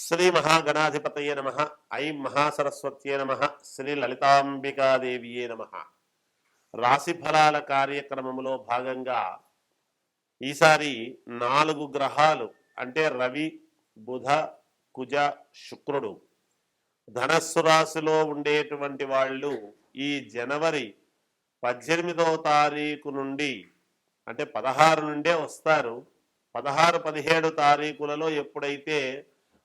శ్రీ మహాగణాధిపతయే నమ. ఐం మహాసరస్వత్యే నమ. శ్రీ లలితాంబికాదేవియే నమ. రాశి ఫలాల కార్యక్రమంలో భాగంగా ఈసారి నాలుగు గ్రహాలు అంటే రవి బుధ కుజ శుక్రుడు ధనస్సు రాశిలో ఉండేటువంటి వాళ్ళు ఈ జనవరి పద్దెనిమిదవ తారీఖు నుండి అంటే పదహారు నుండే వస్తారు. పదహారు పదిహేడు తారీఖులలో ఎప్పుడైతే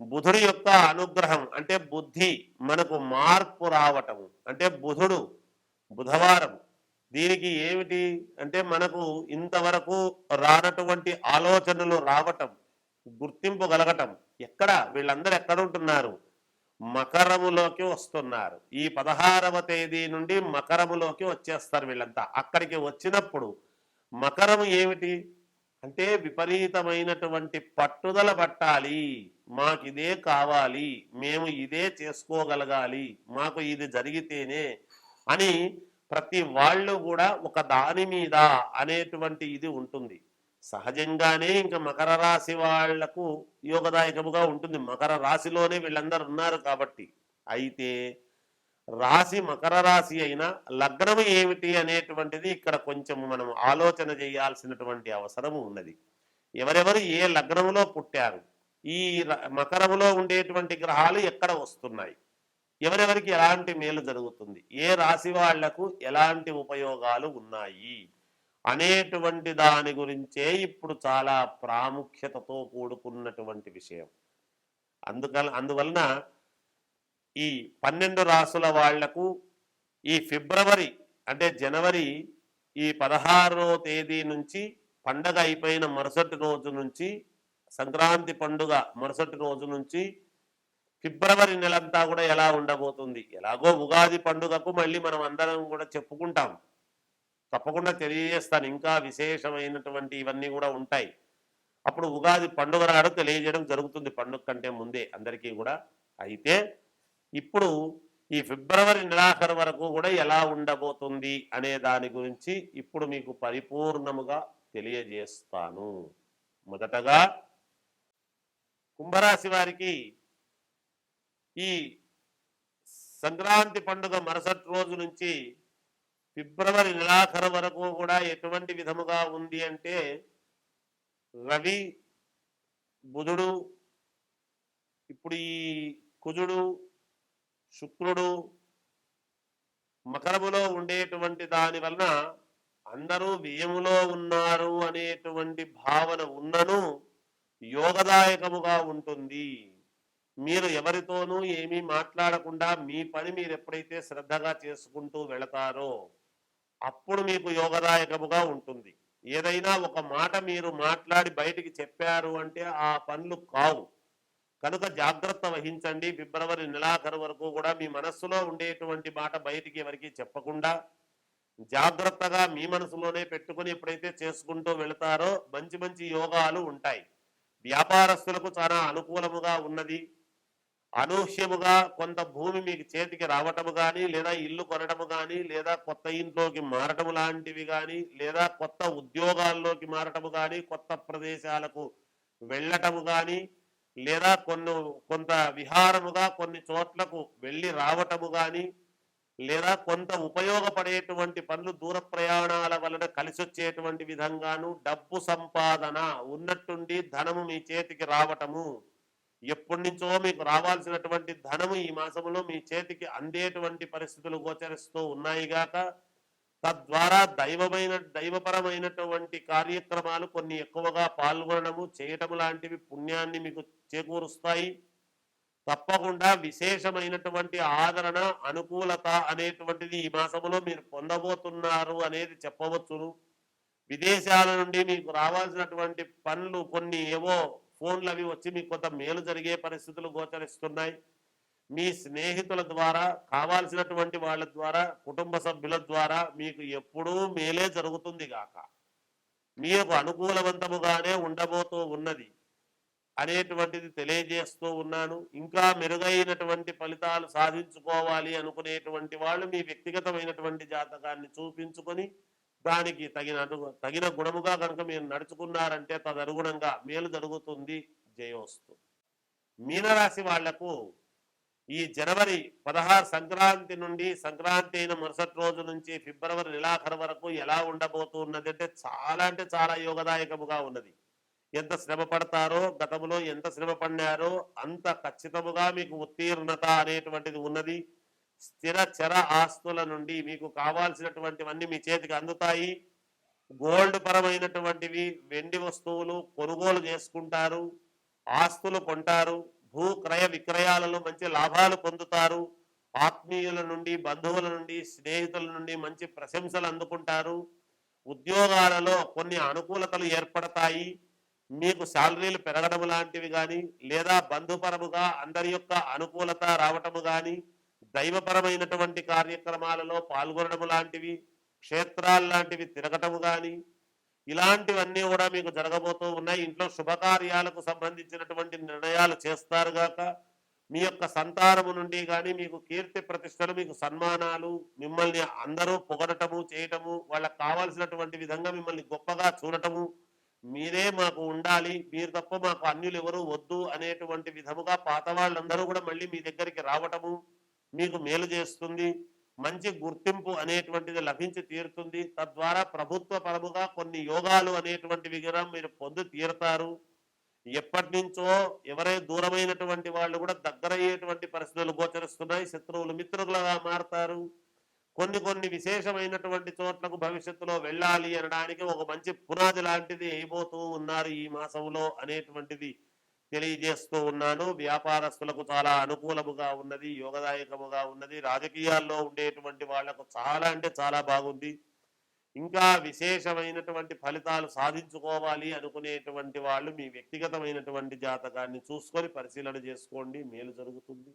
బుధుడి యొక్క అనుగ్రహం అంటే బుద్ధి మనకు మార్పు రావటము అంటే బుధుడు బుధవారం. దీనికి ఏమిటి అంటే మనకు ఇంతవరకు రానటువంటి ఆలోచనలు రావటం గుర్తింపు కలగటం ఎక్కడ? వీళ్ళందరూ ఎక్కడ ఉంటున్నారు మకరములోకి వస్తున్నారు. ఈ పదహారవ తేదీ నుండి మకరములోకి వచ్చేస్తారు వీళ్ళంతా. అక్కడికి వచ్చినప్పుడు మకరము ఏమిటి? అంటే విపరీతమైనటువంటి పట్టుదల పట్టాలి. మాకు ఇదే కావాలి మేము ఇదే చేసుకోగలగాలి మాకు ఇది జరిగితేనే అని ప్రతి వాళ్ళు కూడా ఒక దాని మీద అనేటువంటి ఇది ఉంటుంది. సహజంగానే ఇంకా మకర రాశి వాళ్ళకు యోగదాయకముగా ఉంటుంది. మకర రాశిలోనే వీళ్ళందరూ ఉన్నారు కాబట్టి. అయితే రాశి మకర రాశి అయినా లగ్నము ఏమిటి అనేటువంటిది ఇక్కడ కొంచెం మనం ఆలోచన చేయాల్సినటువంటి అవసరం ఉన్నది. ఎవరెవరు ఏ లగ్నములో పుట్టారు? ఈ ర- మకరములో ఉండేటువంటి గ్రహాలు ఎక్కడ వస్తున్నాయి? ఎవరెవరికి ఎలాంటి మేలు జరుగుతుంది? ఏ రాశి వాళ్ళకు ఎలాంటి ఉపయోగాలు ఉన్నాయి? అనేటువంటి దాని గురించే ఇప్పుడు చాలా ప్రాముఖ్యతతో కూడుకున్నటువంటి విషయం. అందుకల అందువలన ఈ పన్నెండు రాసుల వాళ్ళకు ఈ ఫిబ్రవరి అంటే జనవరి ఈ పదహారో తేదీ నుంచి పండగ అయిపోయిన మరుసటి రోజు నుంచి సంక్రాంతి పండుగ మరుసటి రోజు నుంచి ఫిబ్రవరి నెలంతా కూడా ఎలా ఉండబోతుంది? ఎలాగో ఉగాది పండుగకు మళ్ళీ మనం అందరం కూడా చెప్పుకుంటాం. తప్పకుండా తెలియజేస్తాను. ఇంకా విశేషమైనటువంటి ఇవన్నీ కూడా ఉంటాయి. అప్పుడు ఉగాది పండుగ నాడు తెలియజేయడం జరుగుతుంది పండుగ కంటే ముందే అందరికీ కూడా. అయితే ఇప్పుడు ఈ ఫిబ్రవరి నెలాఖరు వరకు కూడా ఎలా ఉండబోతుంది అనే దాని గురించి ఇప్పుడు మీకు పరిపూర్ణముగా తెలియజేస్తాను. మొదటగా కుంభరాశి వారికి ఈ సంక్రాంతి పండుగ మరుసటి రోజు నుంచి ఫిబ్రవరి నెలాఖరు వరకు కూడా ఎటువంటి విధముగా ఉంది అంటే రవి బుధుడు ఇప్పుడు ఈ కుజుడు శుక్రుడు మకరములో ఉండేటువంటి దాని వలన అందరూ వ్యయములో ఉన్నారు అనేటువంటి భావన ఉన్నను యోగదాయకముగా ఉంటుంది. మీరు ఎవరితోనూ ఏమీ మాట్లాడకుండా మీ పని మీరు ఎప్పుడైతే శ్రద్ధగా చేసుకుంటూ వెళతారో అప్పుడు మీకు యోగదాయకముగా ఉంటుంది. ఏదైనా ఒక మాట మీరు మాట్లాడి బయటికి చెప్పారు అంటే ఆ పనులు కావు. కనుక జాగ్రత్త వహించండి. ఫిబ్రవరి నెలాఖరు వరకు కూడా మీ మనస్సులో ఉండేటువంటి మాట బయటికి ఎవరికి చెప్పకుండా జాగ్రత్తగా మీ మనసులోనే పెట్టుకుని ఎప్పుడైతే చేసుకుంటూ వెళతారో మంచి మంచి యోగాలు ఉంటాయి. వ్యాపారస్తులకు చాలా అనుకూలముగా ఉన్నది. అనూహ్యముగా కొంత భూమి మీకు చేతికి రావటము కానీ లేదా ఇల్లు కొనటము కానీ లేదా కొత్త ఇంట్లోకి మారటము లాంటివి కానీ లేదా కొత్త ఉద్యోగాల్లోకి మారటము కానీ కొత్త ప్రదేశాలకు వెళ్ళటము కానీ లేదా కొన్ని కొంత విహారముగా కొన్ని చోట్లకు వెళ్ళి రావటము కానీ లేదా కొంత ఉపయోగపడేటువంటి పనులు దూర ప్రయాణాల వలన కలిసి వచ్చేటువంటి విధంగాను డబ్బు సంపాదన ఉన్నట్టుండి ధనము మీ చేతికి రావటము. ఎప్పటి నుంచో మీకు రావాల్సినటువంటి ధనము ఈ మాసములో మీ చేతికి అందేటువంటి పరిస్థితులు గోచరిస్తూ ఉన్నాయి గాక. తద్వారా దైవమైన దైవపరమైనటువంటి కార్యక్రమాలు కొన్ని ఎక్కువగా పాల్గొనడము చేయటము లాంటివి పుణ్యాన్ని మీకు చేకూరుస్తాయి. తప్పకుండా విశేషమైనటువంటి ఆదరణ అనుకూలత అనేటువంటిది ఈ మాసములో మీరు పొందబోతున్నారు అనేది చెప్పవచ్చును. విదేశాల నుండి మీకు రావాల్సినటువంటి పనులు కొన్ని ఏవో ఫోన్లు అవి వచ్చి మీకు కొంత మేలు జరిగే పరిస్థితులు గోచరిస్తున్నాయి. మీ స్నేహితుల ద్వారా కావాల్సినటువంటి వాళ్ళ ద్వారా కుటుంబ సభ్యుల ద్వారా మీకు ఎప్పుడూ మేలే జరుగుతుంది గాక. మీకు అనుకూలవంతముగానే ఉండబోతూ ఉన్నది. అనేటువంటిది తెలియజేస్తూ ఉన్నాను. ఇంకా మెరుగైనటువంటి ఫలితాలు సాధించుకోవాలి అనుకునేటువంటి వాళ్ళు మీ వ్యక్తిగతమైనటువంటి జాతకాన్ని చూపించుకొని దానికి తగిన తగిన గుణముగా కనుక మీరు నడుచుకున్నారంటే తదనుగుణంగా మేలు జరుగుతుంది. జయోస్తు. మీనరాశి వాళ్ళకు ఈ జనవరి పదహారు సంక్రాంతి నుండి సంక్రాంతి అయిన మరుసటి రోజు నుంచి ఫిబ్రవరి నెలాఖరు వరకు ఎలా ఉండబోతున్నది అంటే చాలా అంటే చాలా యోగదాయకముగా ఉన్నది. ఎంత శ్రమ పడతారో గతంలో ఎంత శ్రమ పడినారో అంత ఖచ్చితముగా మీకు ఉత్తీర్ణత అనేటువంటిది ఉన్నది. స్థిర చర ఆస్తుల నుండి మీకు కావాల్సినటువంటివన్నీ మీ చేతికి అందుతాయి. గోల్డ్ పరమైనటువంటివి వెండి వస్తువులు కొనుగోలు చేసుకుంటారు ఆస్తులు కొంటారు భూ క్రయ విక్రయాలలో మంచి లాభాలు పొందుతారు ఆత్మీయుల నుండి బంధువుల నుండి స్నేహితుల నుండి మంచి ప్రశంసలు అందుకుంటారు. ఉద్యోగాలలో కొన్ని అనుకూలతలు ఏర్పడతాయి. మీకు శాలరీలు పెరగడం లాంటివి కానీ లేదా బంధుపరముగా అందరి యొక్క అనుకూలత రావటము కానీ దైవపరమైనటువంటి కార్యక్రమాలలో పాల్గొనడం లాంటివి క్షేత్రాలు లాంటివి తిరగటము కానీ ఇలాంటివన్నీ కూడా మీకు జరగబోతూ ఉన్నాయి. ఇంట్లో శుభకార్యాలకు సంబంధించినటువంటి నిర్ణయాలు చేస్తారు గాక మీ యొక్క సంతానము నుండి కానీ మీకు కీర్తి ప్రతిష్టలు మీకు సన్మానాలు మిమ్మల్ని అందరూ పొగడటము చేయటము వాళ్ళకి కావాల్సినటువంటి విధంగా మిమ్మల్ని గొప్పగా చూడటము మీరే మాకు ఉండాలి మీరు తప్ప మాకు అన్యులు ఎవరు వద్దు అనేటువంటి విధముగా పాత వాళ్ళందరూ కూడా మళ్ళీ మీ దగ్గరికి రావటము మీకు మేలు చేస్తుంది మంచి గుర్తింపు అనేటువంటిది లభించి తీరుతుంది. తద్వారా ప్రభుత్వ పరముగా కొన్ని యోగాలు అనేటువంటివి కూడా మీరు పొంది తీరుతారు. ఎప్పటి నుంచో ఎవరై దూరమైనటువంటి వాళ్ళు కూడా దగ్గరయ్యేటువంటి పరిస్థితులు గోచరిస్తున్నాయి శత్రువులు మిత్రులుగా మారతారు. కొన్ని కొన్ని విశేషమైనటువంటి చోట్లకు భవిష్యత్తులో వెళ్ళాలి అనడానికి ఒక మంచి పునాది లాంటిది అయిపోతూ ఉన్నారు ఈ మాసంలో అనేటువంటిది తెలియజేస్తూ ఉన్నాను. వ్యాపారస్తులకు చాలా అనుకూలముగా ఉన్నది యోగదాయకముగా ఉన్నది. రాజకీయాల్లో ఉండేటువంటి వాళ్ళకు చాలా అంటే చాలా బాగుంది. ఇంకా విశేషమైనటువంటి ఫలితాలు సాధించుకోవాలి అనుకునేటువంటి వాళ్ళు మీ వ్యక్తిగతమైనటువంటి జాతకాన్ని చూసుకొని పరిశీలన చేసుకోండి. మేలు జరుగుతుంది.